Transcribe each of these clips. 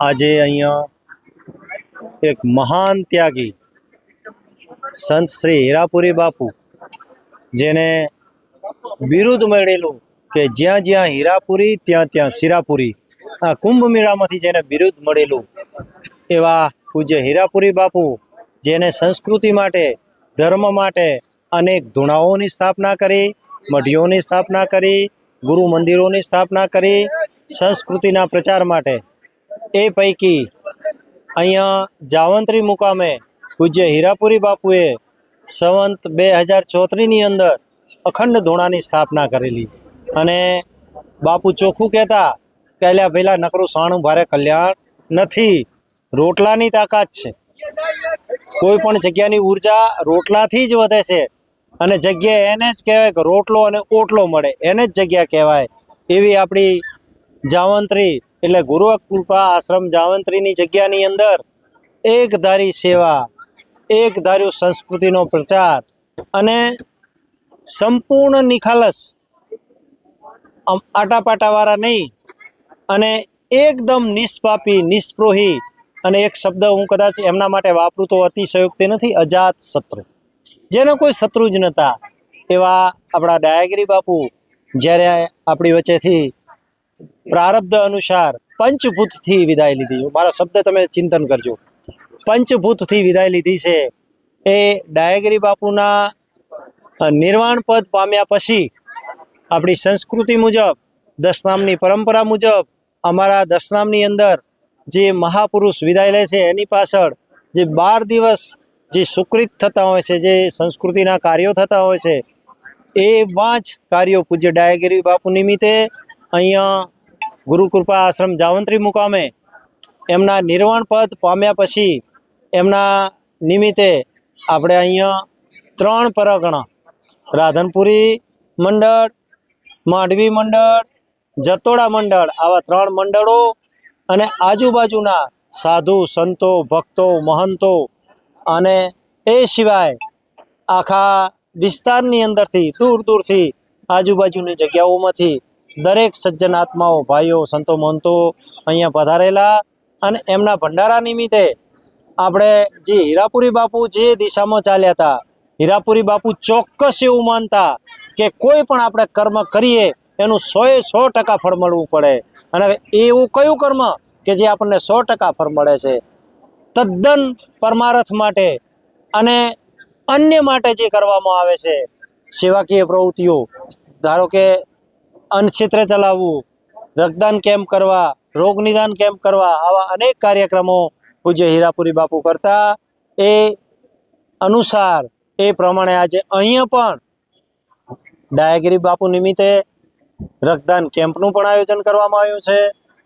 આજે અહીંયા એક મહાન ત્યાગી સંત શ્રી હીરાપુરી બાપુ, જેને બિરુદ મળેલું કે જ્યાં જ્યાં હીરાપુરી, ત્યાં ત્યાં શિરાપુરી, આ કુંભ મેળામાંથી જેને બિરુદ મળેલું, એવા પૂજ્ય હીરાપુરી બાપુ, જેને સંસ્કૃતિ માટે, ધર્મ માટે અનેક ધૂણાઓની સ્થાપના કરી, મઢીઓની સ્થાપના કરી, ગુરુ મંદિરોની સ્થાપના કરી, સંસ્કૃતિના પ્રચાર માટે એ પૈકી અહીંયા જાવંત્રી મુકામે પૂજ્ય હીરાપુરી બાપુએ સંવંત બે હજાર ચોત્રીસની અંદર અખંડ ધોણાની સ્થાપના કરેલી. અને બાપુ ચોખ્ખું કહેતા અલ્યા પહેલાં નકરું સાણું ભારે કલ્યાણ નથી. રોટલાની તાકાત છે. કોઈ પણ જગ્યાની ઊર્જા રોટલાથી જ વધે છે. અને જગ્યા એને જ કહેવાય કે રોટલો અને ઓટલો મળે. એને જ જગ્યા કહેવાય. એવી આપણી જાવંત્રી એટલે ગુરુ કૃપા આશ્રમ જાવંત્રીની જગ્યાની અંદર એક ધારી સેવા, એક ધાર્યું સંસ્કૃતિનો પ્રચાર અને સંપૂર્ણ નિખાલસ આટાપાટાવાળા નહીં અને એકદમ નિષ્પાપી, નિષ્પ્રોહી અને એક શબ્દ હું કદાચ એમના માટે વાપરું તો અતિશયોક્તિ નથી, અજાત શત્રુ. જેનો કોઈ શત્રુ જ નહોતા. એવા આપણા ડાયાગીરી બાપુ જ્યારે આપણી વચ્ચેથી પ્રારબ્ધ અનુસાર પંચભૂતથી વિદાય લીધી. મારા શબ્દ તમે ચિંતન કરજો. પંચભૂતથી વિદાય લીધી છે. એ ડાયાગીરી બાપુના નિર્વાણ પદ પામ્યા પછી આપણી સંસ્કૃતિ મુજબ દશનામની પરંપરા મુજબ, અમારા દશનામની અંદર જે મહાપુરુષ વિદાય લે છે, એની પાછળ જે બાર દિવસ જે સુકૃત થતા હોય છે, જે સંસ્કૃતિના કાર્યો થતા હોય છે, એ પાંચ કાર્યો પૂજ્ય ડાયગીરી બાપુ નિમિત્તે અહીંયા ગુરુકૃપા આશ્રમ જાવંત્રી મુકામે એમના નિર્વાણ પદ પામ્યા પછી એમના નિમિત્તે આપણે અહીંયા ત્રણ પરગણા. રાધનપુરી મંડળ, માંડવી મંડળ, જતોડા મંડળ, આવા ત્રણ મંડળો અને આજુબાજુના સાધુ, સંતો, ભક્તો, મહંતો અને એ સિવાય આખા વિસ્તારની અંદરથી, દૂર દૂરથી આજુબાજુની જગ્યાઓમાંથી દરેક સજ્જન આત્માઓ, ભાઈઓ, સંતો, મહંતો અહીંયા પધારેલા અને એમના ભંડારા નિમિત્તે આપણે જે હીરાપુરી બાપુ જે દિશામાં ચાલ્યા હતા, હીરાપુરી બાપુ ચોક્કસ એવું માનતા કે કોઈ પણ આપણે કર્મ કરીએ, એનું સોએ સો ટકા ફળ મળવું પડે. અને એવું કયું કર્મ કે જે આપણને સો ટકા ફળ મળે છે? તદ્દન પરમારથ માટે અને અન્ય માટે જે કરવામાં આવે છે, સેવાકીય પ્રવૃત્તિઓ. ધારો કે અન્નક્ષેત્ર ચલાવવું, રક્તદાન કેમ્પ કરવા, રોગ નિદાન કેમ્પ કરવા આવા અનેક કાર્યક્રમો પૂજ્ય હીરાપુરી બાપુ કરતા. એ અનુસાર, એ પ્રમાણે આજે અહીંયા પણ ડાયાગીરી બાપુ નિમિત્તે રક્તદાન કેમ્પનું પણ આયોજન કરવામાં આવ્યું છે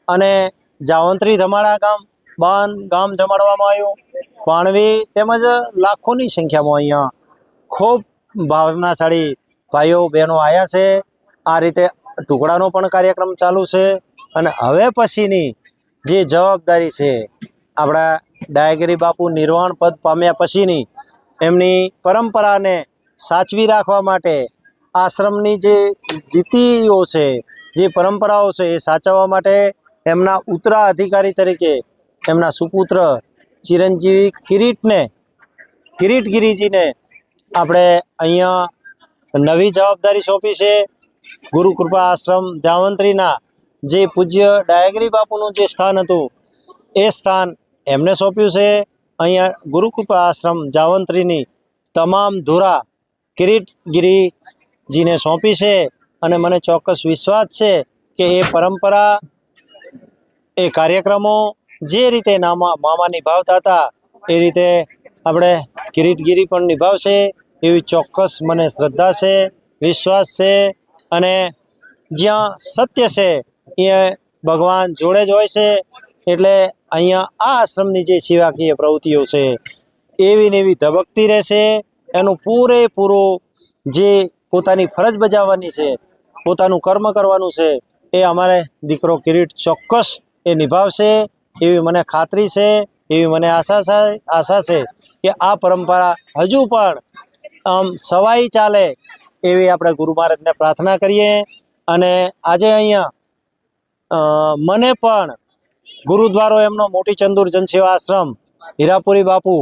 અને જાવંત્રી ધમાડા ગામ બાન ગામ જમાડવામાં આવ્યું. પાણવી તેમજ લાખોની સંખ્યામાં અહીંયા ખૂબ ભાવનાશાળી ભાઈઓ બહેનો આવ્યા છે. આ રીતે ટુકડાનો પણ કાર્યક્રમ ચાલુ છે અને હવે પછીની જે જવાબદારી છે આપણા ડાયગરી બાપુ નિર્વાણ પદ પામ્યા પછીની, એમની પરંપરાને સાચવી રાખવા માટે આશ્રમની જે રીતિઓ છે, જે પરંપરાઓ છે એ સાચવવા માટે એમના ઉત્તરાધિકારી તરીકે એમના સુપુત્ર ચિરંજીવી કિરીટને, કિરીટગીરીજીને આપણે અહીંયા નવી જવાબદારી સોંપી છે. ગુરુ કૃપા આશ્રમ જાવંત્રીના જે પૂજ્ય ડાયગરી બાપુનું જે સ્થાન હતું, એ સ્થાન એમને સોંપ્યું છે. અહીંયા ગુરુ કૃપા આશ્રમ જાવંત્રીની તમામ ધુરા કિરીટગીરીજીને સોંપી છે અને મને ચોક્કસ વિશ્વાસ છે કે એ પરંપરા, એ કાર્યક્રમો જે રીતે નામા મામા નિભાવતા હતા, એ રીતે આપણે કિરીટગીરી પણ નિભાવશે એવી ચોક્કસ મને શ્રદ્ધા છે, વિશ્વાસ છે. અને જ્યાં સત્ય છે, એ ભગવાન જોડે જ હોય છે. એટલે અહીંયા આ આશ્રમની જે સેવાકીય પ્રવૃત્તિઓ છે, એવી ને એવી ધબકતી રહેશે. એનું પૂરેપૂરું જે પોતાની ફરજ બજાવવાની છે, પોતાનું કર્મ કરવાનું છે, એ અમારે દીકરો કિરીટ ચોક્કસ એ નિભાવશે. એવી મને ખાતરી છે, એવી મને આશા આશા છે કે આ પરંપરા હજુ પણ આમ સવાઈ ચાલે એવી આપણે ગુરુ મહારાજને પ્રાર્થના કરીએ અને આજે અહીંયા મને પણ ગુરુદ્વારો એમનો મોટી ચંદુર જનસેવા આશ્રમ હીરાપુરી બાપુ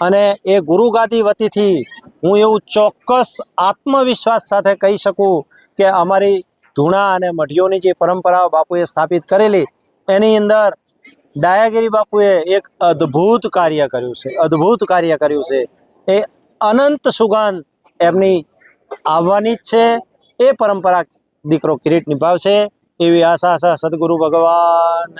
અને એ ગુરુગાદી વતીથી હું એવું ચોક્કસ આત્મવિશ્વાસ સાથે કહી શકું કે અમારી ધૂણા અને મઢીઓની જે પરંપરાઓ બાપુએ સ્થાપિત કરેલી, એની અંદર ડાયાગીરી બાપુએ એક અદ્ભુત કાર્ય કર્યું છે, અદ્ભુત કાર્ય કર્યું છે. એ અનંત સુગંધ એમની આવવાની જ છે. એ પરંપરા દીકરો કિરીટ નિભાવશે. એવી આશા સદગુરુ ભગવાન